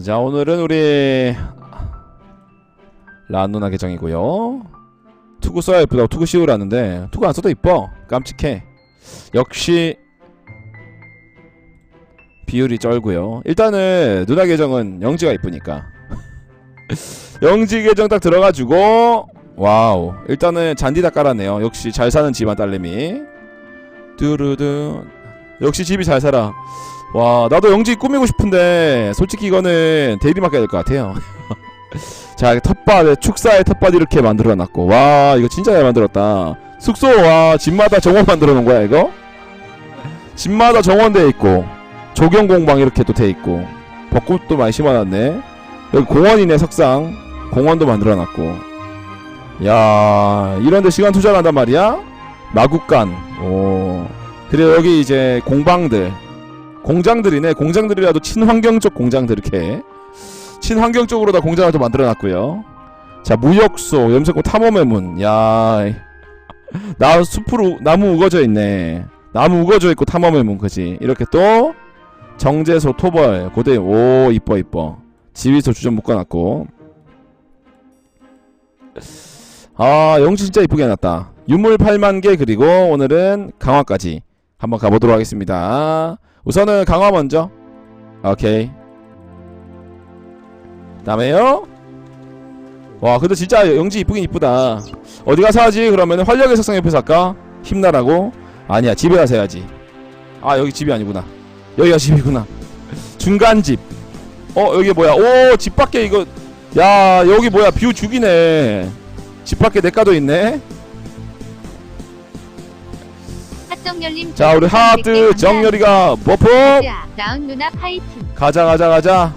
자 오늘은 우리 라누나 계정이고요. 투구 써야 예쁘다고 투구 씌우라는데 투구 안 써도 이뻐. 깜찍해. 역시 비율이 쩔고요. 일단은 누나 계정은 영지가 이쁘니까. 영지 계정 딱 들어가지고 와우. 일단은 잔디 다 깔았네요. 역시 잘 사는 집안 딸내미. 뚜루두. 역시 집이 잘 살아 와 나도 영지 꾸미고 싶은데 솔직히 이거는 대리 맡겨야 될 것 같아요. 자 텃밭 축사의 텃밭 이렇게 만들어놨고. 와 이거 진짜 잘 만들었다. 숙소 와 집마다 정원 만들어 놓은 거야 이거? 집마다 정원 돼 있고 조경 공방 이렇게 또 돼 있고 벚꽃도 많이 심어놨네. 여기 공원이네 석상. 공원도 만들어놨고. 야 이런데 시간 투자를 한단 말이야? 마국간. 오. 그리고 여기 이제 공방들 공장들이네. 공장들이라도 친환경적 공장들 이렇게. 친환경 쪽으로 다 공장을 또 만들어놨고요. 자 무역소 염색고 탐험의 문 야 나 숲으로 나무 우거져 있네. 나무 우거져 있고 탐험의 문 그지? 이렇게 또 정제소 토벌 고대 오 이뻐 이뻐. 지휘소 주점 묶어놨고. 아 영지 진짜 이쁘게 해놨다. 유물 8만 개 그리고 오늘은 강화까지 한번 가보도록 하겠습니다 우선은 강화 먼저. 오케이. 다음에요. 와 근데 진짜 영지 이쁘긴 이쁘다. 어디 가서 하지? 그러면 활력의 석상 옆에서 할까? 힘나라고? 아니야 집에 가서 해야지. 아 여기 집이 아니구나. 여기가 집이구나. 중간집. 어 여기 뭐야? 오 집 밖에 이거. 야 여기 뭐야? 뷰 죽이네. 집 밖에 내과도 있네 핫정열님 자 우리 하트 정열이가 버프 나은 누나 파이팅. 가자 가자 가자.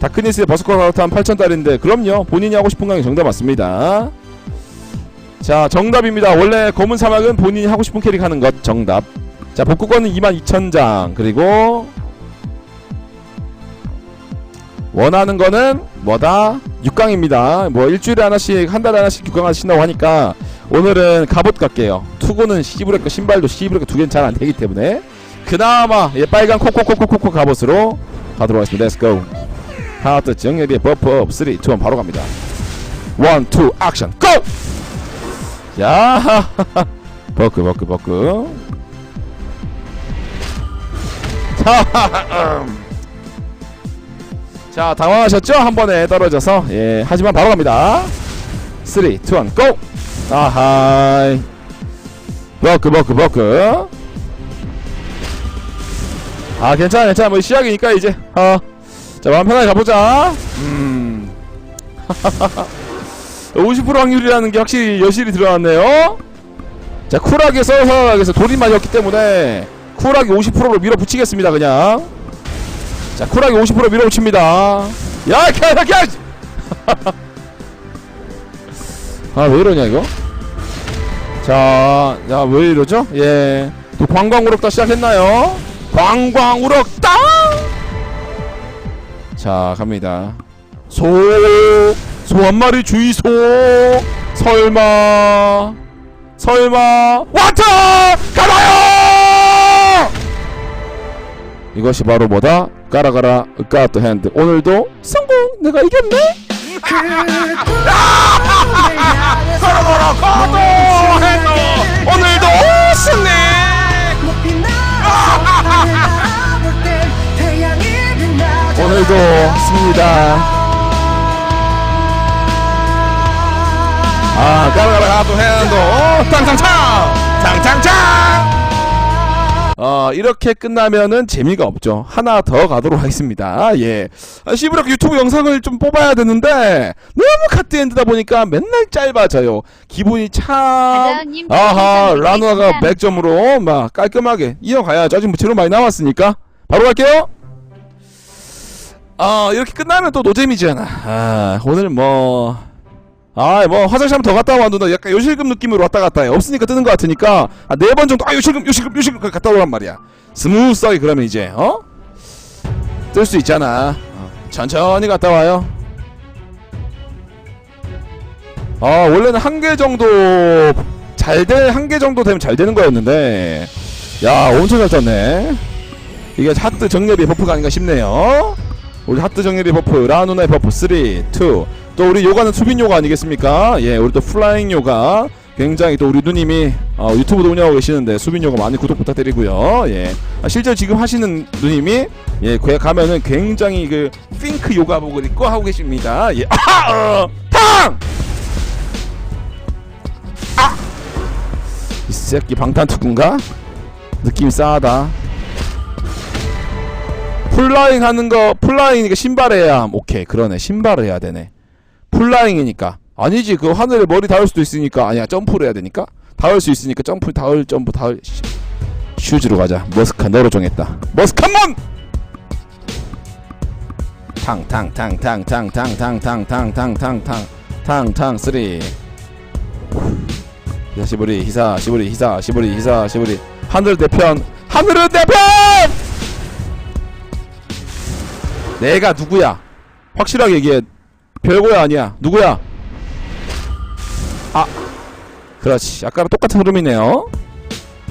다크니스의 버스커 가로탄 8천달인데 그럼요. 본인이 하고 싶은 강이 정답 맞습니다. 자 정답입니다. 원래 검은 사막은 본인이 하고 싶은 캐릭 하는 것 정답. 자 복구권은 22,000장. 그리고 원하는 거는 뭐다? 6강입니다. 뭐 일주일에 하나씩 한 달에 하나씩 6강 하신다고 하니까 오늘은 갑옷 갈게요 투구는 시브레크 신발도 시브레크 두 개는 잘 안 되기 때문에 그나마 예, 빨간 코코코코코코 갑옷으로 가도록 하겠습니다 렛츠고 하트 정렬이의 버프업 3 2 1 바로 갑니다 1 2 액션 고! 야 버크 버크 버크 자, 음. 자 당황하셨죠? 한 번에 떨어져서 예 하지만 바로 갑니다 3 2 1 고! 아하이. 버크 버크 버크. 아 괜찮아 괜찮아. 뭐 시작이니까 이제 어자 마음 편하게 가보자. 음. 50% 확률이라는 게 확실히 여실히 들어왔네요. 자 쿨하게 서서하게서 돌이 많이 없기 때문에 쿨하게 50%로 밀어붙이겠습니다 그냥. 자 쿨하게 50% 밀어붙입니다. 야 캬야 아 왜 이러냐 이거 자, 야, 왜 이러죠? 예. 또 관광우럭다 시작했나요? 관광우럭다! 자, 갑니다. 소, 소 한 마리 주의소! 설마, 설마, 와터! 가나요! 이것이 바로 뭐다? 까라가라, 까또 핸드. 오늘도 성공! 내가 이겼네? 가라가라, 까또 핸드! 오늘도 승리! 오늘도 승리다. 아, 까라가라 또 해도 탕탕탕! 탕탕탕! 어, 이렇게 끝나면은 재미가 없죠. 하나 더 가도록 하겠습니다. 예. 아, 시브락 유튜브 영상을 좀 뽑아야 되는데, 너무 카트 엔드다 보니까 맨날 짧아져요. 기분이 참. 아하, 라누아가 감사합니다. 100점으로 막 깔끔하게 이어가야죠. 지금 재료 많이 남았으니까. 바로 갈게요. 아, 이렇게 끝나면 또 노잼이잖아. 아, 오늘 뭐. 아, 뭐 화장실 한번 더 갔다 와 누나 약간 요실금 느낌으로 왔다 갔다 해. 없으니까 뜨는 것 같으니까 아, 네 번 정도 아 요실금 요실금 요실금 갔다 오란 말이야. 스무스하게 그러면 이제 어? 뜰 수 있잖아. 어, 천천히 갔다 와요. 아, 원래는 한 개 정도 잘 돼, 한개 정도 되면 잘 되는 거였는데 야, 엄청 잘 떴네. 이게 하트 정렬이 버프가 아닌가 싶네요. 우리 하트 정렬이 버프 라누나의 버프 3 2 또 우리 요가는 수빈 요가 아니겠습니까? 예 우리 또 플라잉 요가. 굉장히 또 우리 누님이 어, 유튜브도 운영하고 계시는데 수빈 요가 많이 구독 부탁드리고요. 예. 아, 실제 지금 하시는 누님이 예 거기 가면은 굉장히 그 핑크 요가복을 입고 하고 계십니다. 예. 아하 어, 탕! 아! 이 새끼 방탄투구인가? 느낌이 싸하다. 플라잉 하는 거 플라잉이니까 신발 해야 함. 오케이 그러네. 신발을 해야 되네 플라잉이니까 아니지 그 하늘에 머리 닿을 수도 있으니까 아니야 점프를 해야 되니까 닿을 수 있으니까 점프 닿을 점프 닿을 시- 슈즈로 가자 머스카 너로 정했다 머스카몬 탕탕탕탕탕탕탕탕탕탕탕탕탕탕 쓰리 히사 시부리 히사 시부리 히사 시부리 히사 시부리 하늘 대편 하늘은 대편 내가 누구야? 확실하게 얘기해. 별거야 아니야. 누구야? 아, 그렇지. 아까랑 똑같은 흐름이네요.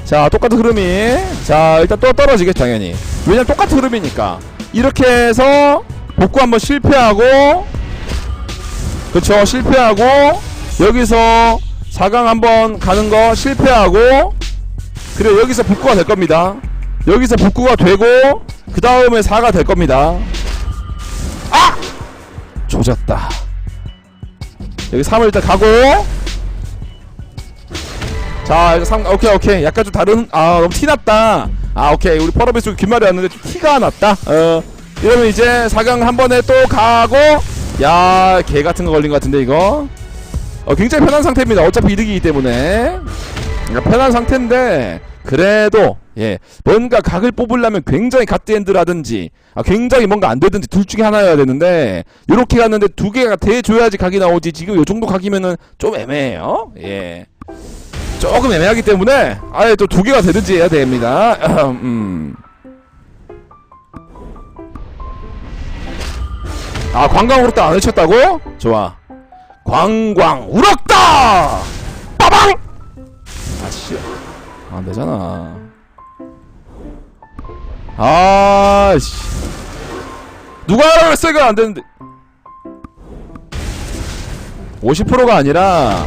자, 똑같은 흐름이. 자, 일단 또 떨어지겠죠 당연히. 왜냐면 똑같은 흐름이니까. 이렇게 해서 복구 한번 실패하고, 그쵸 실패하고 여기서 4강 한번 가는 거 실패하고, 그리고 여기서 복구가 될 겁니다. 여기서 복구가 되고, 그 다음에 4가 될 겁니다. 아! 조졌다. 여기 3을 일단 가고. 자, 이거 3, 오케이, 오케이. 약간 좀 다른, 아, 너무 티났다. 아, 오케이. 우리 펄어베스 긴 말이 왔는데 좀 티가 났다. 어, 이러면 이제 4강 한 번에 또 가고. 야, 개 같은 거 걸린 것 같은데, 이거. 어, 굉장히 편한 상태입니다. 어차피 이득이기 때문에. 그러니까 편한 상태인데, 그래도, 예, 뭔가 각을 뽑으려면 굉장히 갓드핸드라든지, 아, 굉장히 뭔가 안 되든지 둘 중에 하나여야 되는데, 요렇게 갔는데 두 개가 돼줘야지 각이 나오지, 지금 요 정도 각이면은 좀 애매해요. 예. 조금 애매하기 때문에, 아예 또 두 개가 되든지 해야 됩니다. 음. 아, 관광 우럭다 안 외쳤다고? 좋아. 관광 우럭다! 빠방! 아, 씨. 안 되잖아. 아, 씨. 누가 알았어, 이거 안 되는데. 50%가 아니라,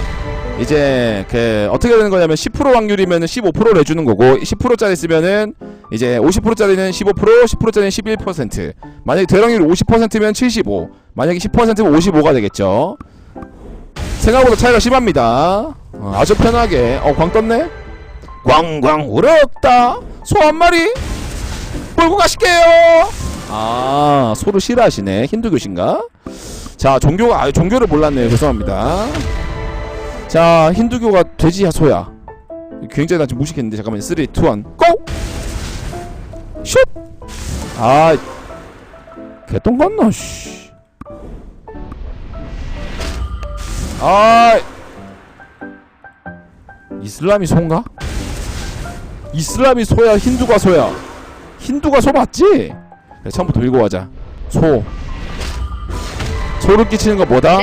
이제, 그, 어떻게 되는 거냐면, 10% 확률이면은 15%를 해주는 거고, 10%짜리 쓰면은, 이제 50%짜리는 15%, 10%짜리는 11%. 만약에 대량률이 50%면 75. 만약에 10%면 55가 되겠죠. 생각보다 차이가 심합니다. 어, 아주 편하게. 어, 광 떴네? 광광 우럭다. 소 한 마리 몰고 가실게요. 아, 소를 싫어하시네. 힌두 교신가? 자, 종교가, 아, 종교를 몰랐네요. 죄송합니다. 자, 힌두교가 돼지야, 소야? 굉장히 나 지금 무식했는데, 잠깐만요. 3, 2, 1, 고! 슛! 아, 개똥 같나, 씨. 아, 이슬람이 소인가? 이슬람이 소야, 힌두가 소야. 힌두가 소 맞지? 네, 처음부터 밀고 가자. 소. 소를 끼치는 거 뭐다?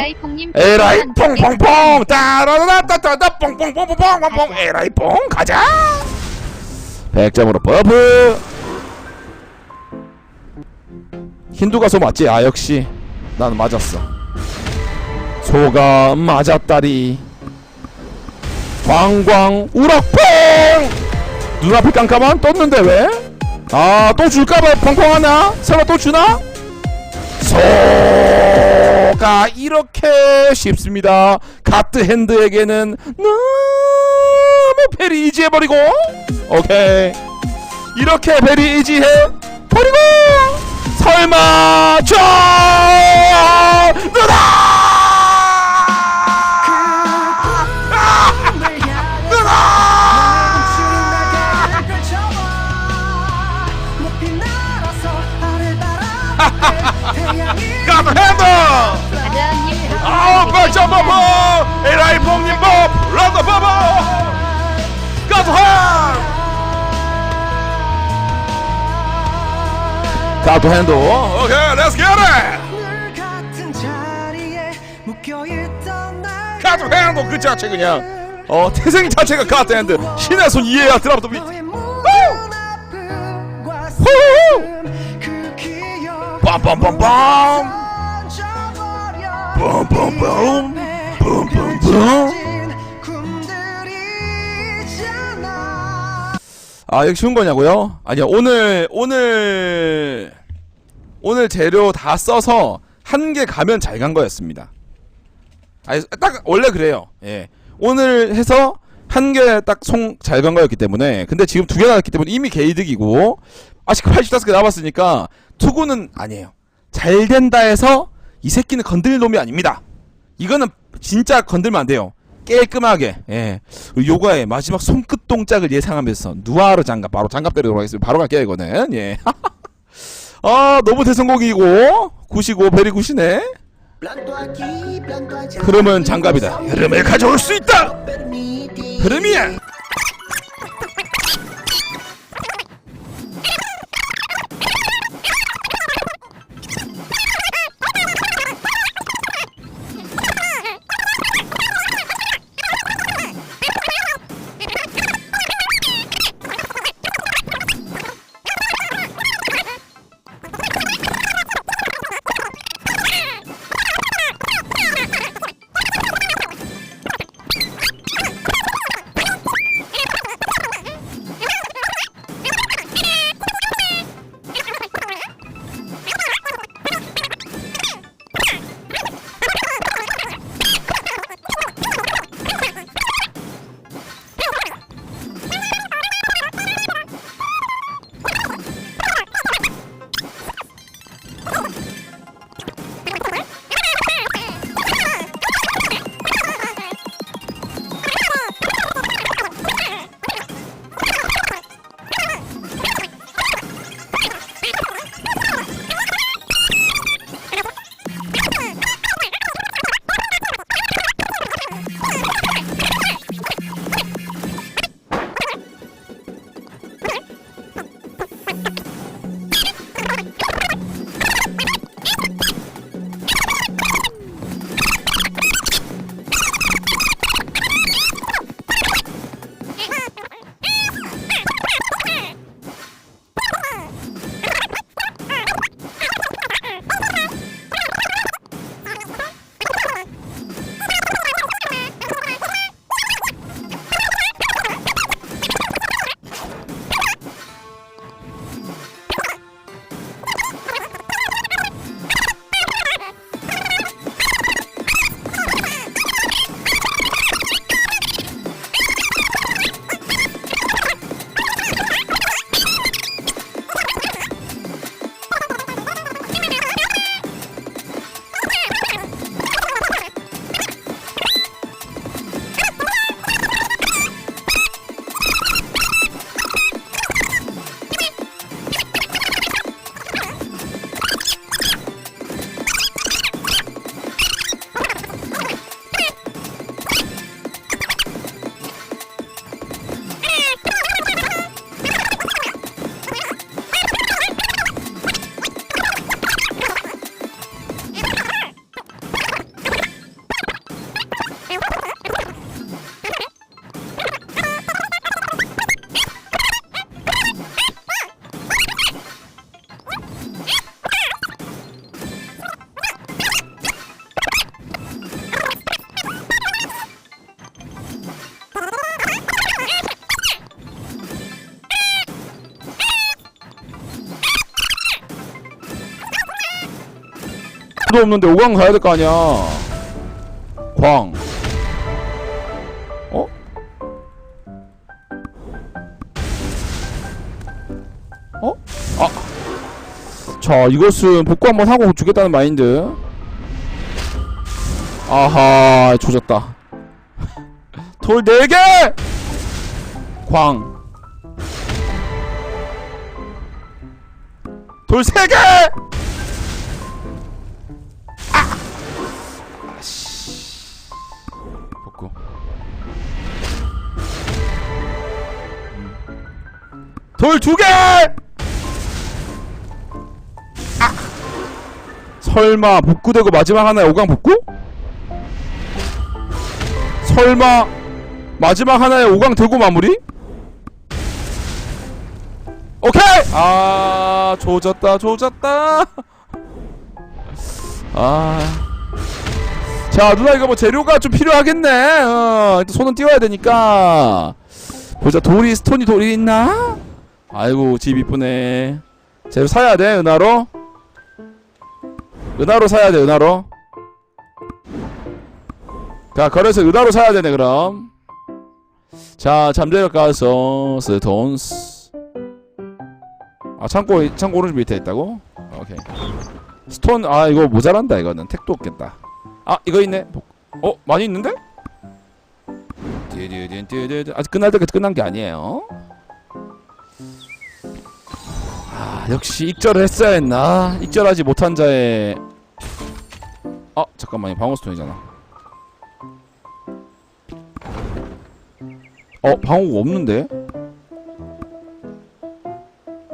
에라이 퐁퐁퐁 따라라따따따 퐁퐁퐁퐁퐁퐁 에라이 퐁 가자 100점으로 버프 힌두가 소 맞지? 아 역시 난 맞았어 소가 맞았다리 광광 우럭퐁 눈앞이 깜깜한 떴는데 왜? 아 또 줄까봐 펑펑 하나? 설마 또 주나? 소가 이렇게 쉽습니다. 가트 핸드에게는 너무 베리 이지해버리고 오케이 이렇게 베리 이지해 버리고 설마 저 누나 God handle. 아우 바자바바 에라이 봉님 법 라다바바 God hand. God handle. Okay, let's get it. God handle 그 자체 그냥. 어 태생 자체가 God hand. 신의 손 이해야 드랍도 비트. 빰빰빰빰. 펼쳐진 꿈들이잖아 아 이거 쉬운 거냐고요? 아니요 오늘 오늘 오늘 재료 다 써서 한 개 가면 잘 간 거였습니다. 아니 딱 원래 그래요. 예 오늘 해서 한 개 딱 송 잘 간 거였기 때문에 근데 지금 두개 나왔기 때문에 이미 개이득이고 아직 85개 남았으니까 투구는 아니에요. 잘 된다 해서 이 새끼는 건들 놈이 아닙니다. 이거는 진짜 건들면 안 돼요. 깔끔하게 예 요거의 마지막 손끝 동작을 예상하면서 누아르 장갑 바로 장갑 때리도록 하겠습니다. 바로 갈게요 이거는 예. 아 너무 대성공이고 굿이고 베리 굿이네. 흐름은 장갑이다. 흐름을 가져올 수 있다. 흐름이 도 없는데 오강 가야 될 거 아니야. 광. 어? 어? 아. 자, 이것은 복구 한번 하고 주겠다는 마인드. 아하, 조졌다. 돌 4개! 광. 돌 3개! 돌 두 개! 아! 설마 복구 되고 마지막 하나에 오강 복구? 설마 마지막 하나에 오강 되고 마무리? 오케이! 아 조졌다 조졌다 아. 자, 누나 이거 뭐 재료가 좀 필요하겠네. 어, 일단 손은 띄워야 되니까. 보자, 돌이, 스톤이 돌이 있나? 아이고, 집 이쁘네. 재료 사야 돼, 은하로. 은하로 사야 돼, 은하로. 자, 거래소 은하로 사야 되네, 그럼. 자, 잠재력 가서, 스톤스. 아, 창고, 창고 오른쪽 밑에 있다고? 오케이. 스톤 아 이거 모자란다 이거는 택도 없겠다 아 이거 있네 복- 어 많이 있는데? 아직 끝날 때까지 끝난 게 아니에요 아 역시 익절을 했어야 했나 익절하지 못한 자의 아 잠깐만요 방어스톤이잖아 어 방어구 없는데?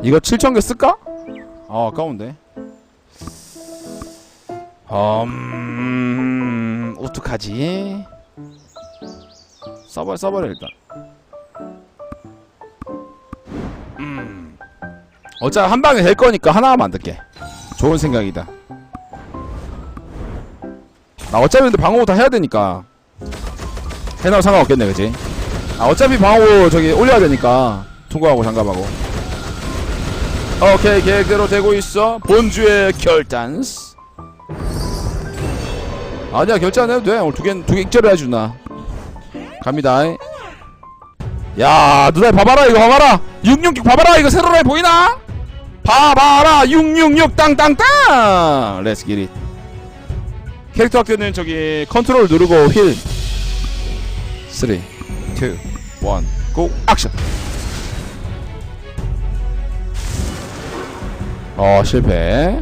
이거 7,000개 쓸까? 아 아까운데 음 어떡하지? 써버려 써버려 일단 어차피 한 방에 될 거니까 하나만 만들게. 좋은 생각이다. 나 어차피 근데 방어구 다 해야 되니까. 해놔도 상관없겠네 그지? 아 어차피 방어구 저기 올려야 되니까. 통과하고 장갑하고. 오케이 계획대로 되고 있어. 본주의 결단스. 아니야 결제 안 해도 돼. 오늘 두 개 두개 익절을 해주나. 갑니다. 야 누나 봐봐라 이거 봐봐라. 666 봐봐라 이거 세로라인 보이나 봐봐라 666 땅땅땅! 렛츠 기릿 캐릭터 학교는 저기 컨트롤 누르고 힐. 3 2 1 고! 액션! 어 실패.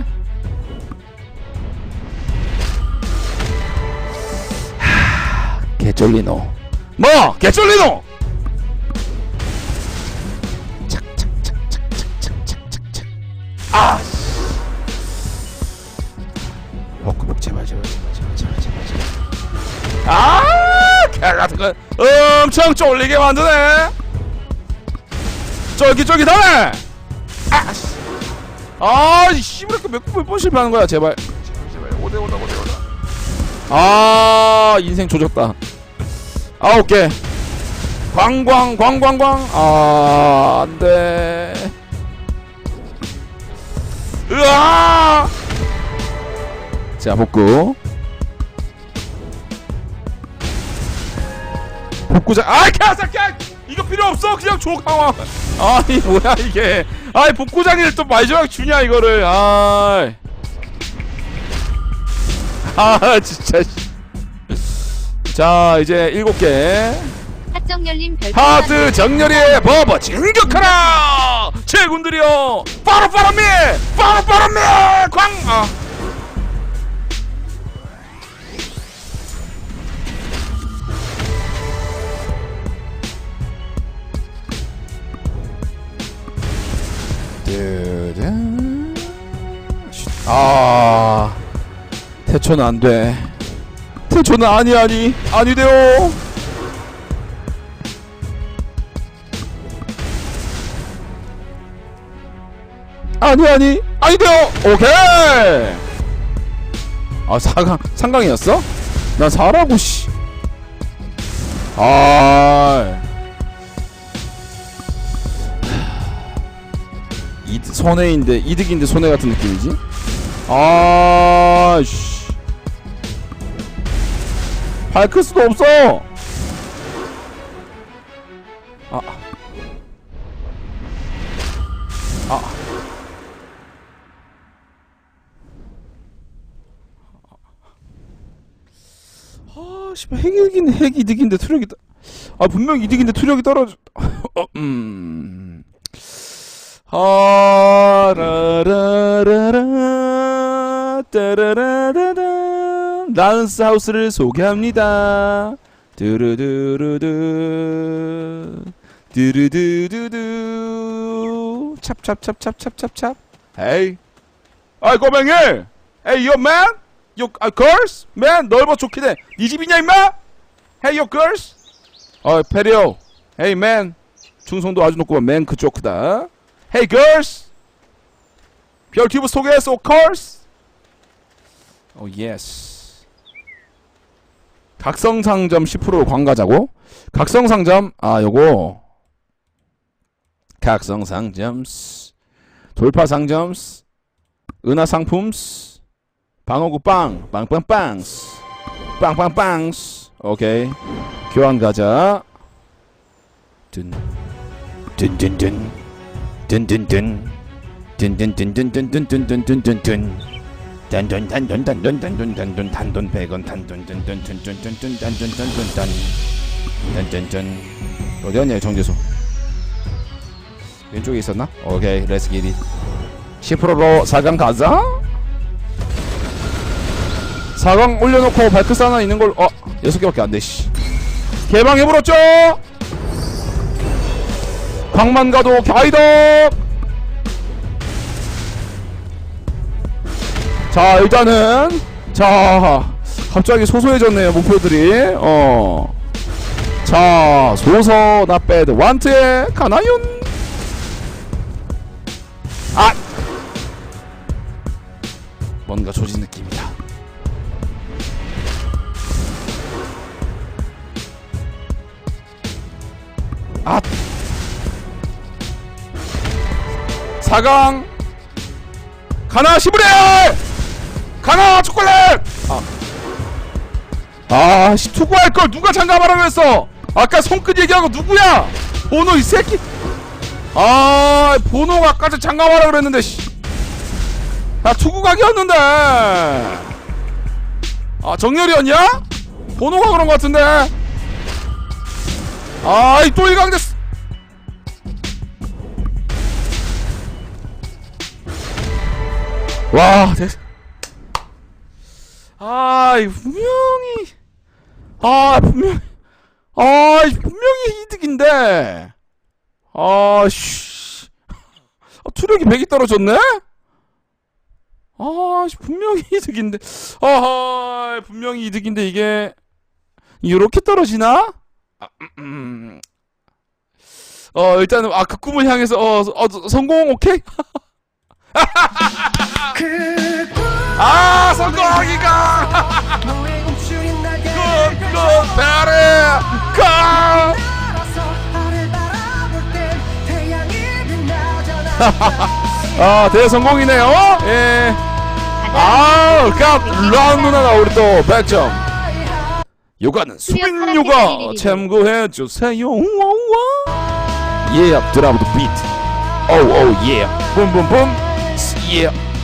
개쫄리노. 뭐 개쫄리노 아! 볶음볶 제발 제발 제발 제발 제발 제발 제발. 아 개 같은 거 엄청 쫄리게 만드네. 쫄깃쫄깃하네. 아씨 아이 씨발 이렇게 몇번 실패하는 거야 제발. 제발 제발 오대 오다 오대 오다. 아 인생 조졌다. 아홉 개 광광 광광광. 아 안돼 으아! 자 복구. 복구장 아 개새끼야 이거 필요 없어. 그냥 줘 강화 아니 뭐야 이게. 아이 복구장이를 또 마지막 주냐 이거를. 아. 아 진짜. 씨. 자 이제 일곱 개 하정열님 별 하트 정렬이의 버버 진격하라! 제군들이여 빠르빠르미 빠르빠르미 광! 아. 뚜둔. 아 태초는 안돼. 태초는 아니 아니 아니돼요 아니 아니 아니돼요 오케이 아 사강 상강이었어? 난 사라고 씨. 아. 이득 손해인데 이득인데 손해 같은 느낌이지? 아 씨. 밝힐 수도 없어. 씨발 핵 이득인데 핵 이득인데 투력이 떠... 아 분명 이득인데 투력이 떨어져. 어, 음. 하라라라라 따라라라라. 라운스 하우스를 소개합니다. 두루두루두. 두루두두두. 찹찹찹찹찹찹찹. 에이. 아이 꼬맹이! 에이 man yo uh, girls? Man 넓어 좋긴 해 네 집이냐 임마? Hey yo girls? 어 페리오. Hey man. 충성도 아주 높고 맨 그쪽 크다. Hey girls! 별 튜브 소개했어, of course! 오 예스. 각성상점 10% 광가자고? 각성상점? 아 요거. 각성상점 돌파상점 은하상품 방어구 빵 빵빵빵 빵빵빵 오케이 교환 가자 든 든든 든 든든 든 든든든든든든든든든든 단돈 단돈 단돈 단돈 단돈 단돈 100원 단돈 단돈 단돈 단돈 단돈 단돈 단 짠짠짠 어디 갔냐 정재수 왼쪽에 있었나? 오케이 렛츠 기릿 10%로 4강 가자 4강 올려놓고 발크스 하나 있는 걸 어? 6개밖에 안 돼 씨. 개방해버렸죠? 강만 가도 가이덕 자 일단은 자 갑자기 소소해졌네요 목표들이. 어 자 소서 나배드. 완트에 가나윤! 아 4강. 가나 시브레! 가나 초콜릿! 아. 아씨 투구할 걸 누가 장갑하라고 했어? 아까 손끝 얘기하고 누구야? 보노 이 새끼! 아 보노가 아까 전 장갑하라 그랬는데 씨 나 투구 각이었는데. 아 정렬이었냐 보노가 그런 거 같은데. 아이 또 이강됐 와 됐. 아, 이 분명히 아, 분명 아, 이 분명히 이득인데. 아, 씨. 아, 투력이 100이 떨어졌네? 아, 씨, 분명히 이득인데. 아하, 분명히 이득인데 이게 이렇게 떨어지나? 아, 음, 음. 어, 일단은 아, 그 꿈을 향해서 어, 어 성공 오케이? 아 성공이가 꿈꿈 달에 가 아, 대성공이네요. 예. 아, 갓라 누나 나오리 또 100점. 요가는 수빈 요가 참고해 주세요. 예, 드랍 비트. 오오 예. 붐붐붐. Yeah.